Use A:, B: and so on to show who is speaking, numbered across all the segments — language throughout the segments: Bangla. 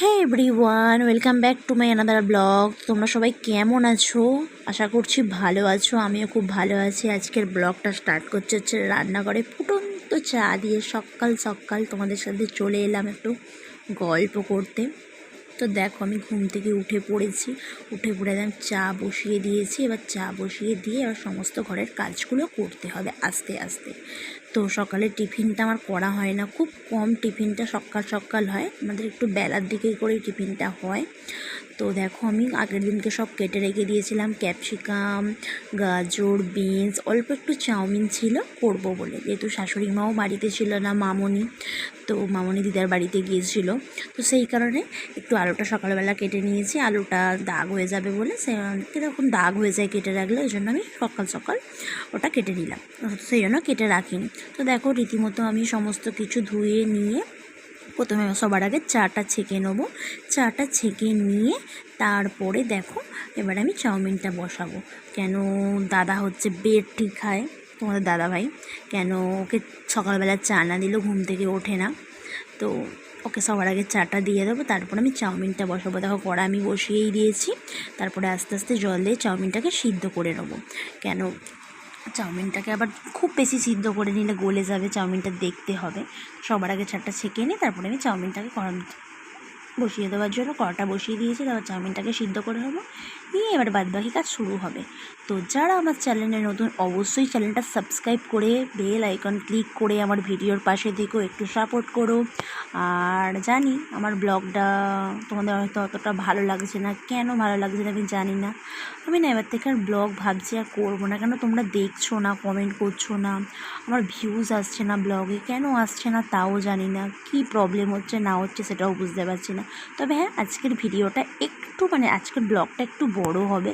A: Hey everyone welcome back to my another blog তোমরা সবাই কেমন আছো? আশা করছি ভালো আছো, আমিও খুব ভালো আছি। আজকের ব্লগটা স্টার্ট করছে হচ্ছে রান্নাঘরে ফুটন্ত চা দিয়ে সকাল সকাল তোমাদের সাথে চলে এলাম একটু গল্প করতে। তো দেখো আমি ঘুম থেকে উঠে পড়েছি। উঠে পড়ে একদম চা বসিয়ে দিয়েছি। এবার চা বসিয়ে দিয়ে এবার সমস্ত ঘরের কাজগুলো করতে হবে আস্তে আস্তে। তো সকালে টিফিনটা আমার করা হয় না, খুব কম টিফিনটা সকাল সকাল হয়। আমাদের একটু বেলার দিকে করেই টিফিনটা হয়। তো দেখো আমি আগের দিনকে সব কেটে রেখে দিয়েছিলাম। ক্যাপসিকাম, গাজর, বিনস, অল্প একটু চাউমিন ছিল, করব বলে। যেহেতু শাশুড়ি মাও বাড়িতে ছিল না, মামনি। তো মামনি দিদার বাড়িতে গিয়েছিল। তো সেই কারণে একটু আলুটা সকালবেলা কেটে নিয়েছি। আলুটা দাগ হয়ে যাবে বলে সে কীরকম দাগ হয়ে যায় কেটে রাখলে, ওই জন্য আমি সকাল সকাল ওটা কেটে নিলাম। সেই জন্য কেটে রাখিনি। তো দেখো, রীতিমতো আমি সমস্ত কিছু ধুয়ে নিয়ে প্রথমে সবার আগে চাটা ছেঁকে নেব। চাটা ছেঁকে নিয়ে তারপরে দেখো, এবার আমি চাউমিনটা বসাবো। কেন দাদা হচ্ছে বেড ঠিক খায়। তোমাদের দাদা ভাই কেন ওকে সকালবেলা চা না দিলেও ঘুম থেকে ওঠে না। তো ওকে সবার আগে চাটা দিয়ে দেবো, তারপর আমি চাউমিনটা বসাবো। দেখো কড়া আমি বসিয়েই দিয়েছি, তারপরে আস্তে আস্তে জল দিয়ে চাউমিনটাকে সিদ্ধ করে নেব। কেন? চাউমিনটাকে আবার খুব বেশি সিদ্ধ করে নিলে গলে যাবে, চাউমিনটা দেখতে হবে। সবার আগে চারটা ছেঁকে নিই তারপরে আমি চাউমিনটাকে কড়া বসিয়ে দেওয়ার জন্য কড়াটা বসিয়ে দিয়েছি। তারপর চাউমিনটাকে সিদ্ধ করে নেব। নিয়ে এবার বাদবাকি কাজ শুরু হবে। তো যারা আমার চ্যানেলে নতুন, অবশ্যই চ্যানেলটা সাবস্ক্রাইব করে বেল আইকন ক্লিক করে আমার ভিডিওর পাশে দেখো একটু সাপোর্ট করো। আর জানি আমার ব্লগটা তোমাদের হয়তো অতটা ভালো লাগছে না। কেন ভালো লাগছে না আমি জানি না। আমি না এবার থেকে আর ব্লগ ভাবছি আর করব না। কেন তোমরা দেখছ না কমেন্ট করছ না? আমার ভিউজ আসছে না ব্লগে। কেন আসছে না তাও জানি না। কি প্রবলেম হচ্ছে, না হচ্ছে সেটাও বুঝতে পারছি না। তবে হ্যাঁ আজকের ভিডিওটা একটু মানে আজকের ব্লগটা একটু বড় হবে।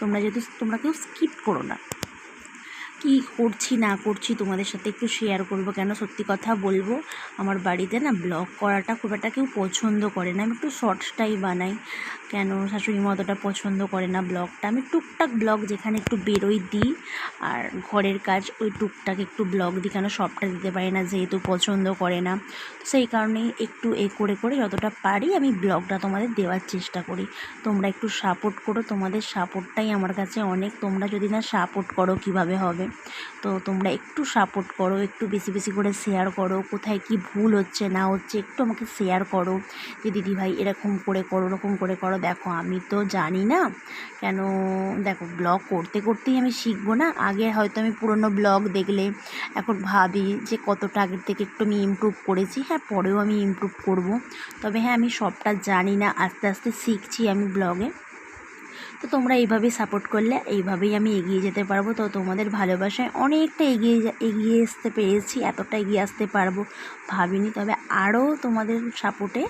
A: তোমরা যেহেতু, তোমরা কেউ স্কিপ করো না। কী করছি, না করছি তোমাদের সাথে একটু শেয়ার করব কেন? সত্যি কথা বলব, আমার বাড়িতে না ব্লগ করাটা খুব একটা কেউ পছন্দ করে না। আমি একটু শর্টসটাই বানাই। কেন শাশুড়ি মা অতটা পছন্দ করে না ব্লগটা? আমি টুকটাক ব্লগ যেখানে একটু বেরোই দিই, আর ঘরের কাজ ওই টুকটাক একটু ব্লগ দিই, কেন সবটা দিতে পারি না, যেহেতু পছন্দ করে না। সেই কারণেই একটু এ করে করে যতটা পারি আমি ব্লগটা তোমাদের দেওয়ার চেষ্টা করি। তোমরা একটু সাপোর্ট করো, তোমাদের সাপোর্টটাই আমার কাছে অনেক। তোমরা যদি না সাপোর্ট করো, কীভাবে হবে? তো তোমরা একটু সাপোর্ট করো, একটু বেশি বেশি করে শেয়ার করো, কোথায় কি ভুল হচ্ছে, না হচ্ছে, একটু আমাকে শেয়ার করো। যে দিদি ভাই এরকম করে করো, ওরকম করে করো দেখো, আমি তো জানি না কেন, দেখো ব্লগ করতে করতেই আমি শিখব না। আগে হয়তো আমি পুরনো ব্লগ দেখলে এখন ভাবি যে কতটা আগের থেকে একটু আমি ইমপ্রুভ করেছি। হ্যাঁ পরেও আমি ইমপ্রুভ করব। তবে হ্যাঁ আমি সবটা জানি না, আস্তে আস্তে শিখছি আমি ব্লগে তো তোমরা এইভাবেই সাপোর্ট করলে, এইভাবেই আমি এগিয়ে যেতে পারব। তো তোমাদের ভালোবাসায় অনেকটা এগিয়ে এগিয়ে আসতে পেরেছি, এতটা এগিয়ে আসতে পারব ভাবিনি। তবে আরও তোমাদের সাপোর্টে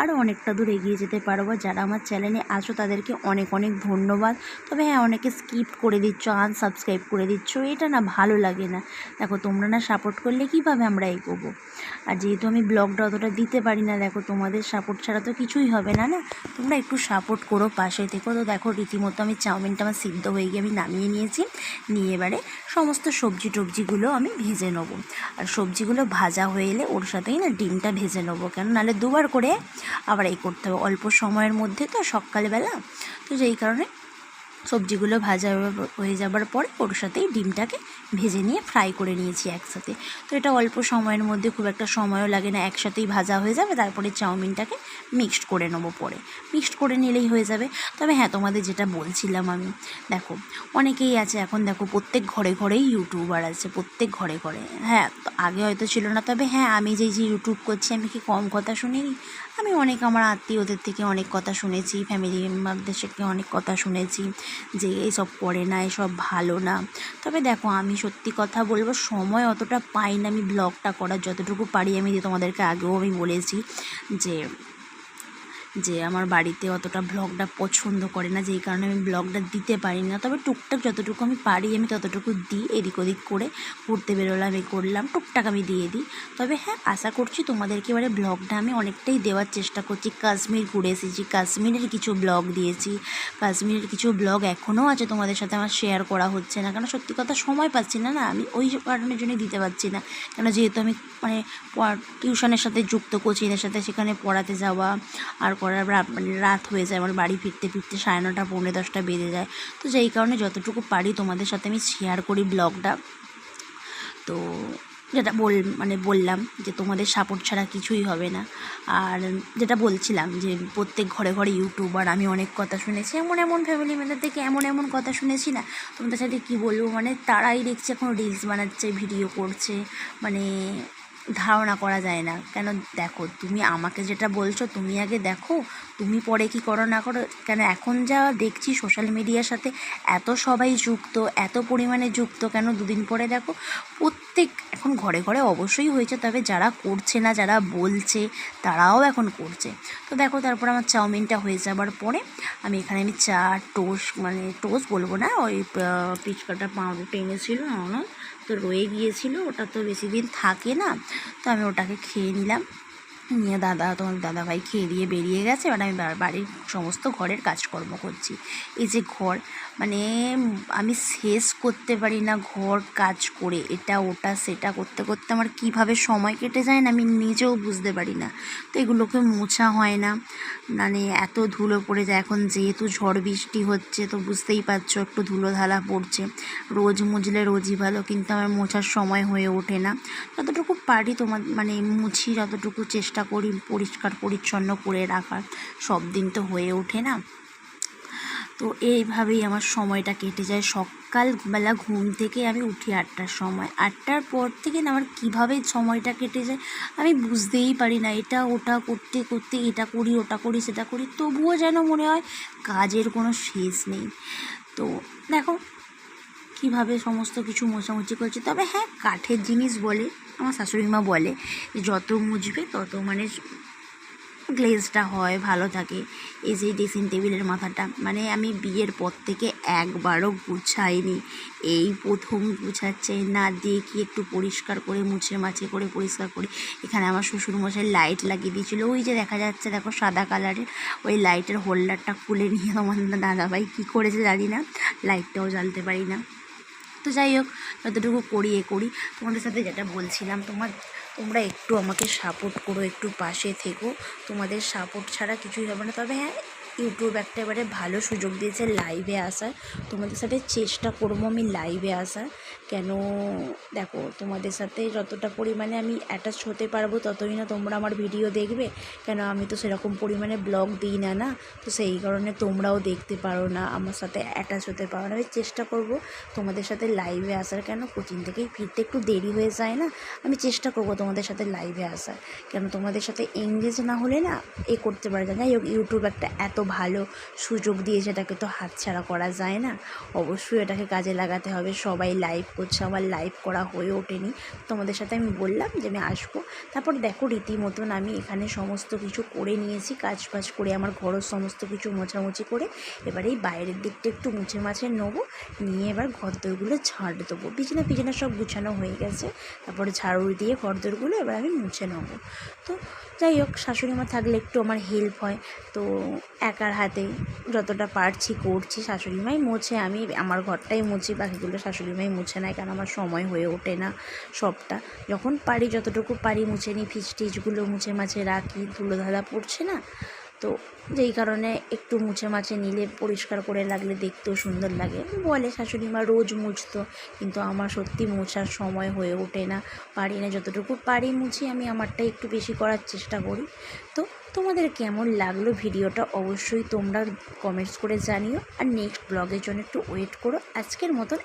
A: আরও অনেকটা দূর এগিয়ে যেতে পারব। যারা আমার চ্যানেলে আছো, তাদেরকে অনেক অনেক ধন্যবাদ। তবে হ্যাঁ অনেকে স্কিপ করে দিচ্ছ আনসাবস্ক্রাইব করে দিচ্ছ, এটা না ভালো লাগে না। দেখো, তোমরা না সাপোর্ট করলে কীভাবে আমরা এগোবো? আর যেহেতু আমি ব্লগটা অতটা দিতে পারি না, দেখো, তোমাদের সাপোর্ট ছাড়া তো কিছুই হবে না না? তোমরা একটু সাপোর্ট করো, পাশে থেকো। তো দেখো রীতিমতো আমি চাউমিনটা আমার সিদ্ধ হয়ে গিয়ে আমি নামিয়ে নিয়েছি। নিয়ে এবারে সমস্ত সবজি টবজিগুলো আমি ভেজে নেব। আর সবজিগুলো ভাজা হয়ে এলে ওর সাথেই না ডিমটা ভেজে নেব। কেন নাহলে দুবার করে আবার এই করতে হবে। অল্প সময়ের মধ্যে তো সকালবেলা। তো যেই কারণে সবজিগুলো ভাজা হয়ে যাবার পরে ওর সাথেই ডিমটাকে ভেজে নিয়ে ফ্রাই করে নিয়েছি একসাথে। তো এটা অল্প সময়ের মধ্যে খুব একটা সময়ও লাগে না, একসাথেই ভাজা হয়ে যাবে, তারপরে চাউমিনটাকে মিক্সড করে নেব পরে। মিক্সড করে নিলেই হয়ে যাবে। তবে হ্যাঁ তোমাদের যেটা বলছিলাম আমি, দেখো, অনেকেই আছে, এখন দেখো প্রত্যেক ঘরে ঘরেই ইউটিউবার আছে, প্রত্যেক ঘরে ঘরে। হ্যাঁ আগে হয়তো ছিল না, তবে হ্যাঁ আমি যেই যে ইউটিউব করছি, আমি কি কম কথা শুনিনি? আমি অনেক আমার আত্মীয়দের থেকে অনেক কথা শুনেছি ফ্যামিলি মেম্বারদের থেকে অনেক কথা শুনেছি। যে এইসব করে না, এসব ভালো না। তবে দেখো, আমি সত্যি কথা বলব, সময় অতটা পাই না আমি ব্লগটা করার, যতটুকু পারি আমি তোমাদেরকে আগেও আমি বলেছি যে যে আমার বাড়িতে অতটা ব্লগটা পছন্দ করে না, যেই কারণে আমি ব্লগটা দিতে পারি না। তবে টুকটাক যতটুকু আমি পারি, আমি ততটুকু দিই, এদিক ওদিক করে ঘুরতে বেরোলাম, এ করলাম, টুকটাক আমি দিয়ে দিই। তবে হ্যাঁ আশা করছি তোমাদেরকে এবারে ব্লগটা আমি অনেকটাই দেওয়ার চেষ্টা করছি। কাশ্মীর ঘুরে এসেছি, কাশ্মীরের কিছু ব্লগ দিয়েছি, কাশ্মীরের কিছু ব্লগ এখনও আছে তোমাদের সাথে আমার শেয়ার করা হচ্ছে না। কারণ সত্যি কথা সময় পাচ্ছি না না, আমি ওই কারণের জন্যই দিতে পারছি না। কেন যেহেতু আমি মানে টিউশনের সাথে যুক্ত কোচিংয়ের সাথে সেখানে পড়াতে যাওয়া, আর তারপরে আবার মানে রাত হয়ে যায় আমার বাড়ি ফিরতে ফিরতে সাড়ে নটা, পৌনে দশটা বেজে যায়। তো যেই কারণে যতটুকু পারি তোমাদের সাথে আমি শেয়ার করি ব্লগটা তো যেটা বল মানে বললাম যে তোমাদের সাপোর্ট ছাড়া কিছুই হবে না। আর যেটা বলছিলাম যে প্রত্যেক ঘরে ঘরে ইউটিউবার আমি অনেক কথা শুনেছি। এমন এমন ফ্যামিলি মেম্বার থেকে এমন এমন কথা শুনেছি না। তোমাদের সাথে কী বলব মানে তারাই দেখছি এখন রিলস বানাচ্ছে ভিডিও করছে। মানে ধারণা করা যায় না। কেন দেখো, তুমি আমাকে যেটা বলছো তুমি আগে দেখো, তুমি পরে কি করো না করো। কেন এখন যা দেখছি সোশ্যাল মিডিয়ার সাথে এত সবাই যুক্ত, এত পরিমাণে যুক্ত, কেন দুদিন পরে দেখো, প্রত্যেক এখন ঘরে ঘরে অবশ্যই হয়েছে, তবে যারা করছে না, যারা বলছে, তারাও এখন করছে। তো দেখো, তারপর আমার চাউমিনটা হয়ে যাবার পরে আমি এখানে আমি চা টোস্ট মানে টোস্ট বলব না, ওই পিচকাটা, পাউরুটি এনেছিল না তো রয়ে গিয়েছিল ওটা তো বেশি দিন থাকে না তো আমি ওটাকে খেয়ে নিলাম। নিয়ে দাদা, তোমার দাদাভাই খেয়ে দিয়ে বেরিয়ে গেছে। এবার আমি বাড়ির সমস্ত ঘরের কাজকর্ম করছি। এই যে ঘর মানে আমি শেষ করতে পারি না ঘর কাজ করে। এটা, ওটা, সেটা করতে করতে আমার কীভাবে সময় কেটে যায় না, আমি নিজেও বুঝতে পারি না। তো এগুলোকে মোছা হয় না। মানে এত ধুলো পড়ে যায়। এখন যেহেতু ঝড় বৃষ্টি হচ্ছে, তো বুঝতেই পারছ একটু ধুলো ধালা পড়ছে। রোজ মুছলে রোজই ভালো, কিন্তু আমার মোছার সময় হয়ে ওঠে না। যতটুকু পারি তোমার মানে মুছি, যতটুকু চেষ্টা করি পরিষ্কার, পরিচ্ছন্ন করে রাখার। সব দিন তো হয়ে ওঠে না। তো এইভাবেই আমার সময়টা কেটে যায়। সকালবেলা ঘুম থেকে আমি উঠি আটটার সময়। আটটার পর থেকে না আমার কীভাবে সময়টা কেটে যায় আমি বুঝতেই পারি না। এটা ওটা করতে করতে, এটা করি, ওটা করি, সেটা করি। তবুও যেন মনে হয় কাজের কোনো শেষ নেই। তো দেখো কীভাবে সমস্ত কিছু মোছামুছি করছে। তবে হ্যাঁ কাঠের জিনিস বলে, আমার শাশুড়ি মা বলে যত মুছবে তত মানে গ্লেজটা হয়, ভালো থাকে। এই যে ড্রেসিং টেবিলের মাথাটা মানে আমি বিয়ের পর থেকে একবারও গুছাইনি। এই প্রথম গুছাচ্ছে না, দেখি একটু পরিষ্কার করে, মুছে মাছে করে, পরিষ্কার করে। এখানে আমার শ্বশুরমশাই লাইট লাগিয়ে দিয়েছিল। ওই যে দেখা যাচ্ছে, দেখো সাদা কালারের ওই লাইটের হোল্ডারটা খুলে নিয়ে আমার দাদাভাই কী করেছে জানি না লাইটটাও জ্বালতে পারি না। তো যাই হোক যতটুকু করি এ করি। তোমাদের সাথে যেটা বলছিলাম, তোমার, তোমরা একটু আমাকে সাপোর্ট করো, একটু পাশে থেকো। তোমাদের সাপোর্ট ছাড়া কিছুই হবে না। তবে হ্যাঁ ইউটিউব একটা এবারে ভালো সুযোগ দিয়েছে লাইভে আসার। তোমাদের সাথে চেষ্টা করব আমি লাইভে আসার। কেন, দেখো, তোমাদের সাথে যতটা পরিমাণে আমি অ্যাটাচ হতে পারব ততই না তোমরা আমার ভিডিও দেখবে। কেন, আমি তো সেরকম পরিমাণে ব্লগ দিই না না? তো সেই কারণে তোমরাও দেখতে পারো না, আমার সাথে অ্যাটাচ হতে পারো না। আমি চেষ্টা করব তোমাদের সাথে লাইভে আসার। কেন কোচিং থেকেই ফিরতে একটু দেরি হয়ে যায় না? আমি চেষ্টা করব তোমাদের সাথে লাইভে আসার। কেন, তোমাদের সাথে এঙ্গেজ না হলে না এ করতে পারে না। যাই হোক, ইউটিউব একটা এত ভালো সুযোগ দিয়েছে এটাকে তো হাতছাড়া করা যায় না। অবশ্যই এটাকে কাজে লাগাতে হবে। সবাই লাইভ করছে আমার লাইভ করা হয়ে ওঠেনি। তোমাদের সাথে আমি বললাম যে আমি আসব। তারপর দেখো রীতিমতন আমি এখানে সমস্ত কিছু করে নিয়েছি কাজ বাজ করে, আমার ঘরও সমস্ত কিছু মোছামুছি করে। এবার এই বাইরের দিকটা একটু মুছে মাছে নেব, নিয়ে এবার ঘরদোরগুলো ঝাড় দেবো। বিছানা পিছনা সব গুছানো হয়ে গেছে। তারপর ঝাড়ু দিয়ে ঘরদোরগুলো এবার আমি মুছে নেব। তো যাই হোক, শাশুড়ি মা থাকলে একটু আমার হেল্প হয়। তো একার হাতে যতটা পারছি করছি, শাশুড়ি মাই মোছে, আমি আমার ঘরটাই মুছি, বাকিগুলো শাশুড়ি মাই মুছে নেয় কারণ আমার সময় হয়ে ওঠে না সবটা। যখন পারি, যতটুকু পারি মুছে নিই ফিচ টিচগুলো মুছে মাছে রাখি ধুলো ধাঁধা পড়ছে না? তো যেই কারণে একটু মুছে মাছে নিলে পরিষ্কার করে লাগলে দেখতেও সুন্দর লাগে। বলে শাশুড়ি মা, রোজ মুছতো। কিন্তু আমার সত্যি মোছার সময় হয়ে ওঠে না। পারি না, যতটুকু পারি মুছি, আমি আমারটাই একটু বেশি করার চেষ্টা করি। তো তোমাদের কেমন লাগল ভিডিওটা অবশ্যই তোমরা কমেন্টস করে জানিও। আর নেক্সট ব্লগের জন্য একটু ওয়েট করো। আজকের মতন